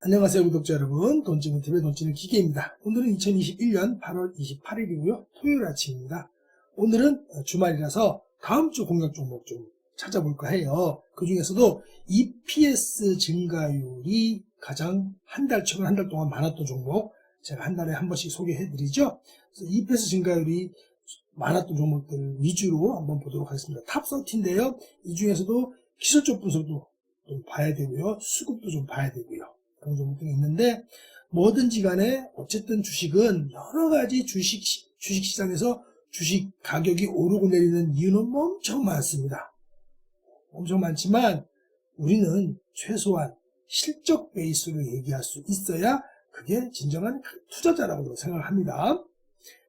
안녕하세요 구독자 여러분. 돈찌는 TV의 돈찌는 기계입니다. 오늘은 2021년 8월 28일이고요. 토요일 아침입니다. 오늘은 주말이라서 다음 주 공략 종목 좀 찾아볼까 해요. 그 중에서도 EPS 증가율이 가장 한 달 최근 한 달 동안 많았던 종목 제가 한 달에 한 번씩 소개해 드리죠. 그래서 EPS 증가율이 많았던 종목들 위주로 한번 보도록 하겠습니다. 탑30인데요. 이 중에서도 기술적 분석도 좀 봐야 되고요. 수급도 좀 봐야 되고요 그런 종목들이 있는데 뭐든지 간에 어쨌든 주식은 여러 가지 주식 주식 시장에서 주식 가격이 오르고 내리는 이유는 뭐 엄청 많습니다. 엄청 많지만 우리는 최소한 실적 베이스로 얘기할 수 있어야 그게 진정한 투자자라고 생각합니다.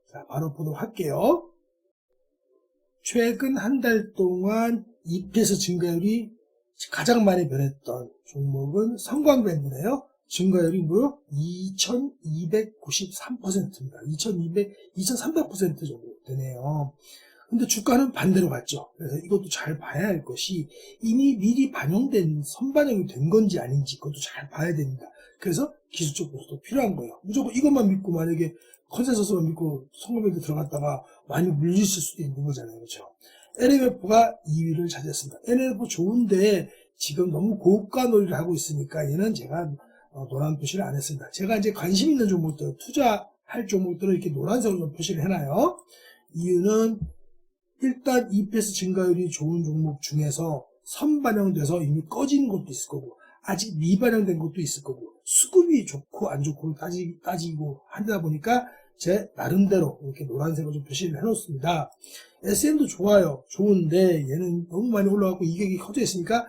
자, 바로 보도록 할게요. 최근 한 달 동안 EPS 증가율이 가장 많이 변했던 종목은 성광밴드네요. 증가율이 뭐요? 2293%입니다. 2200, 2300% 정도 되네요. 근데 주가는 반대로 갔죠. 그래서 이것도 잘 봐야 할 것이 이미 미리 반영된, 선반영이 된 건지 아닌지 그것도 잘 봐야 됩니다. 그래서 기술적 보수도 필요한 거예요. 무조건 이것만 믿고 만약에 컨센서스만 믿고 성공밴드 들어갔다가 많이 물리실 수도 있는 거잖아요. 그렇죠? LMF가 2위를 차지했습니다. LMF 좋은데 지금 너무 고가 놀이를 하고 있으니까 얘는 제가 어, 노란 표시를 안 했습니다. 제가 이제 관심 있는 종목들, 투자할 종목들을 이렇게 노란색으로 표시를 해놔요. 이유는 일단 EPS 증가율이 좋은 종목 중에서 선반영돼서 이미 꺼지는 것도 있을 거고 아직 미반영된 것도 있을 거고 수급이 좋고 안 좋고 따지, 따지고 하다 보니까 제 나름대로 이렇게 노란색으로 좀 표시를 해놓습니다. SM도 좋아요. 좋은데 얘는 너무 많이 올라가고 이격이 커져 있으니까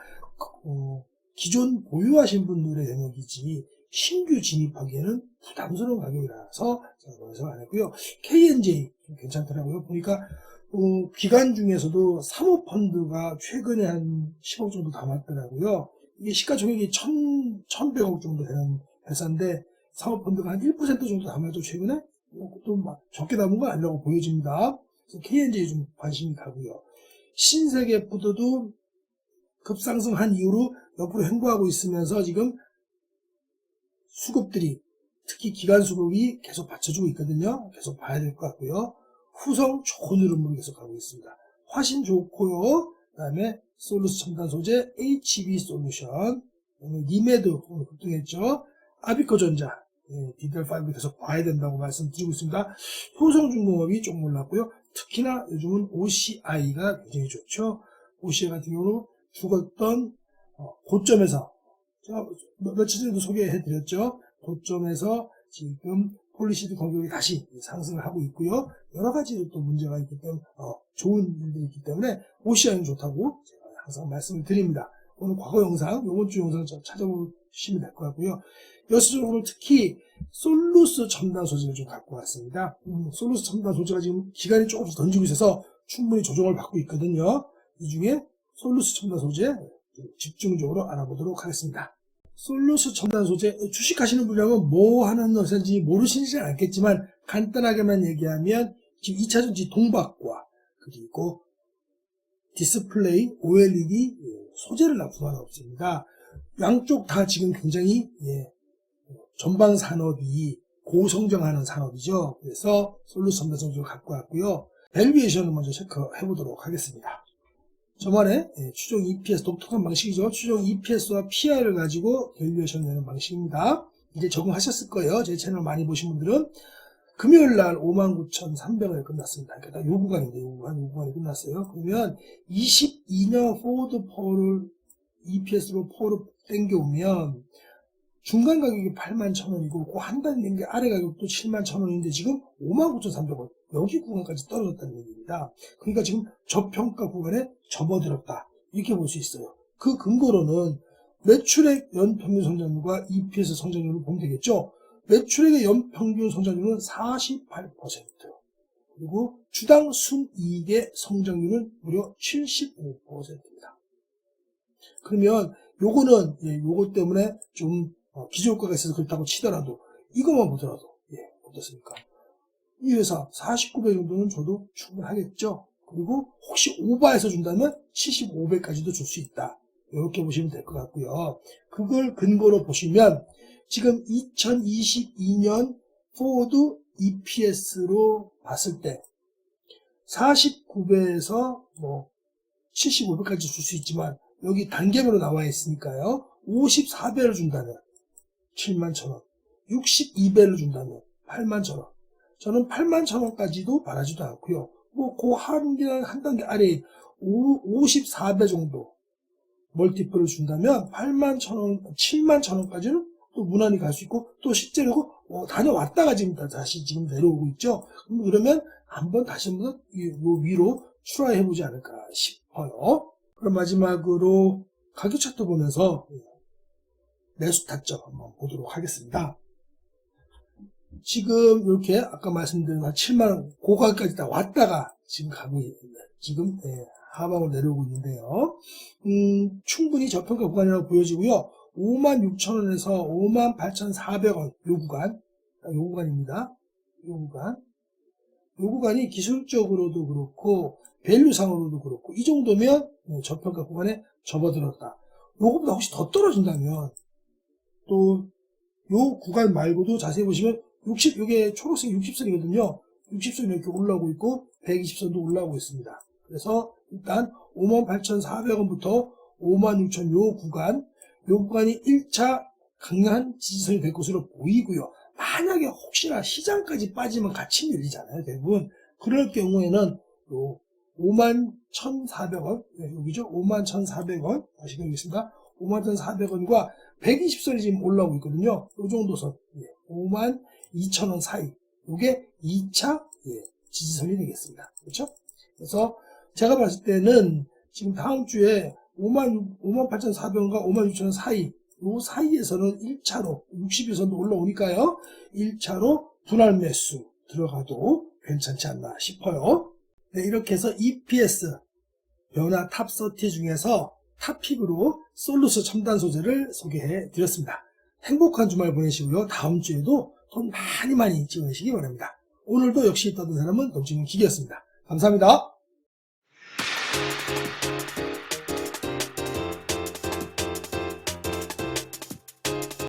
어, 기존 보유하신 분들의 영역이지 신규 진입하기에는 부담스러운 가격이라서 노란색을 안 했고요. KNJ 좀 괜찮더라고요. 보니까 어, 기간 중에서도 사모펀드가 최근에 한 10억 정도 담았더라고요. 이게 시가총액이 1,000, 1,100억 정도 되는 회사인데 사모펀드가 한 1% 정도 담아도 최근에 또막 적게 담은 건 아니라고 보여집니다. 그래서 KNJ 좀 관심이 가고요. 신세계푸드도 급상승한 이후로 옆으로 횡보하고 있으면서 지금 수급들이 특히 기간 수급이 계속 받쳐주고 있거든요. 계속 봐야 될 것 같고요. 후성 좋은 흐름으로 계속 가고 있습니다. 화신 좋고요. 그 다음에 솔루스 첨단 소재 HB 솔루션 니메드 오늘 급등했죠. 아비코전자 예, DDR5 계속 봐야 된다고 말씀드리고 있습니다. 효성중공업이 조금 올랐고요. 특히나 요즘은 OCI가 굉장히 좋죠. OCI 같은 경우는 죽었던 어, 고점에서 며칠 전에도 소개해드렸죠. 고점에서 지금 폴리시드 공격이 다시 상승을 하고 있고요. 여러 가지 또 문제가 있기 때문에 어, 좋은 일들이 있기 때문에 OCI는 좋다고 제가 항상 말씀을 드립니다. 오늘 과거 영상, 이번 주 영상 찾아보시면 될 것 같고요. 여수적으로 특히 솔루스 첨단 소재를 좀 갖고 왔습니다. 음, 솔루스 첨단 소재가 지금 기간이 조금씩 던지고 있어서 충분히 조정을 받고 있거든요. 이 중에 솔루스 첨단 소재 집중적으로 알아보도록 하겠습니다. 솔루스 첨단 소재 주식하시는 분이라면 뭐 하는 것인지 모르시지 않겠지만 간단하게만 얘기하면 지금 2차전지 동박과 그리고 디스플레이 OLED 소재를 납품하는 업체입니다. 양쪽 다 지금 굉장히 예, 전방 산업이 고성장하는 산업이죠. 그래서 솔루스 첨단 소재를 갖고 왔고요. 밸류에이션을 먼저 체크해 보도록 하겠습니다. 저번에 예, 추정 EPS 독특한 방식이죠. 추정 EPS와 PR을 가지고 밸류에이션 내는 방식입니다. 이제 적응하셨을 거예요. 제 채널 많이 보신 분들은 금요일 날 59,300원에 끝났습니다. 그러니까 요 구간인데 요 구간, 요 구간이 끝났어요. 그러면 22년 포워드 퍼를 EPS로 포를 땡겨오면 중간 가격이 8만 1,000원이고 그 한달낸게 아래 가격도 7만 1,000원인데 지금 59,300원 여기 구간까지 떨어졌다는 얘기입니다. 그러니까 지금 저평가 구간에 접어들었다. 이렇게 볼 수 있어요. 그 근거로는 매출액 연평균 성장률과 EPS 성장률을 보면 되겠죠. 매출액의 연평균 성장률은 48%. 그리고 주당 순이익의 성장률은 무려 75%입니다. 그러면 요거는 예, 요거 때문에 좀 어, 기저효과가 있어서 그렇다고 치더라도 이것만 보더라도 예, 어떻습니까? 이 회사 49배 정도는 줘도 충분하겠죠. 그리고 혹시 오버해서 준다면 75배까지도 줄 수 있다. 이렇게 보시면 될 것 같고요. 그걸 근거로 보시면 지금 2022년 포드 EPS로 봤을 때 49배에서 뭐 75배까지 줄 수 있지만 여기 단계별로 나와 있으니까요. 54배를 준다면 7만 천 원, 62배를 준다면 8만 천 원. 저는 8만 천 원까지도 바라지도 않고요. 뭐그 한, 한 단계 아래 54배 정도 멀티플을 준다면 8만 천 원, 7만 천 원까지는 또 무난히 갈 수 있고 또 실제로 어, 다녀왔다가 지금 다- 다시 지금 내려오고 있죠. 그러면 한번 다시 한번 위로 출하해 보지 않을까 싶어요. 그럼 마지막으로 가격 차트 보면서 매수 타점 한번 보도록 하겠습니다. 지금 이렇게 아까 말씀드린 한 7만 원 고가까지 다 왔다가 지금 있- 지금 예, 하방으로 내려오고 있는데요. 음, 충분히 저평가 구간이라고 보여지고요. 56,000원에서 58,400원 요 구간 요 구간입니다. 요 구간 요 구간이 기술적으로도 그렇고 밸류상으로도 그렇고 이 정도면 어, 저평가 구간에 접어들었다. 요거보다 혹시 더 떨어진다면 또 요 구간 말고도 자세히 보시면 60 요게 초록색 60선이거든요. 60선이 이렇게 올라오고 있고 120선도 올라오고 있습니다. 그래서 일단 58,400원부터 56,000 요 구간 요 구간이 1차 강한 지지선이 될 것으로 보이고요. 만약에 혹시나 시장까지 빠지면 같이 밀리잖아요. 대부분. 그럴 경우에는 요 51,400원, 네, 여기죠. 51,400원. 다시 보겠습니다. 51,400원과 120선이 지금 올라오고 있거든요. 요 정도 선. 예, 52,000원 사이. 요게 2차 예, 지지선이 되겠습니다. 그렇죠? 그래서 제가 봤을 때는 지금 다음 주에 5만, 58,400원과 56,000원 사이, 요 사이에서는 1차로, 60일선도 올라오니까요. 1차로 분할 매수 들어가도 괜찮지 않나 싶어요. 네, 이렇게 해서 EPS, 변화 탑30 중에서 탑픽으로 솔루스 첨단 소재를 소개해 드렸습니다. 행복한 주말 보내시고요. 다음 주에도 돈 많이 많이 찍으시기 바랍니다. 오늘도 역시 떠든 사람은 dom치는 기계였습니다. 감사합니다.